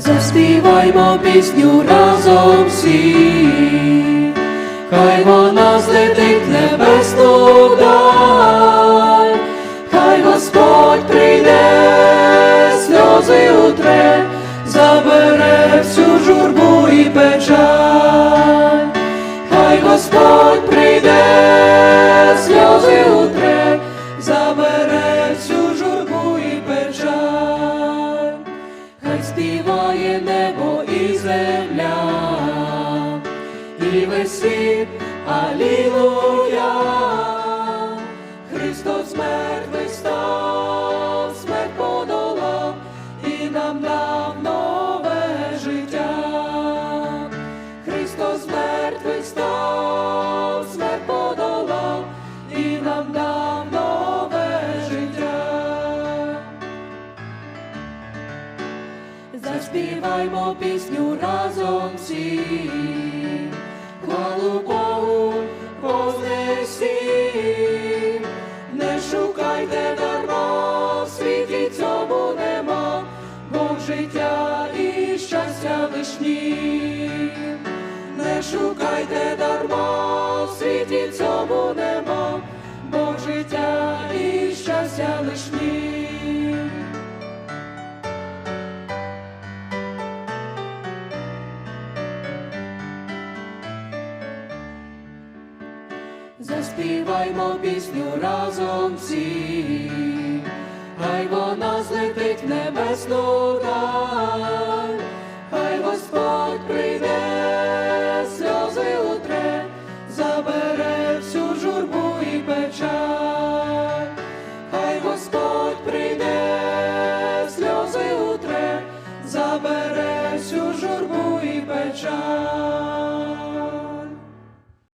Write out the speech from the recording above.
заспіваймо пісню разом всі, хай вона злетить небесну даль, хай Господь прийде, сльози утре, забере всю журбу і печаль, хай Господь прийде, сльози хай співає небо і земля, і весь світ, Алілуя, Христос мертвий став, смерть подолав і нам дав нове життя. Христос мертвий став, Заспіваймо пісню разом всі, хвалу Богу вознесі, не шукайте дарма, в світі цьому нема, Бог життя і щастя вишні. Не шукайте дарма, в світі цьому нема, Бог життя і щастя лишні. Заспіваймо пісню разом всі, хай вона злетить в небесну даль, хай Господь прийде, сльози утре, забере всю журбу і печаль, хай Господь прийде, сльози утре, забере всю журбу і печаль.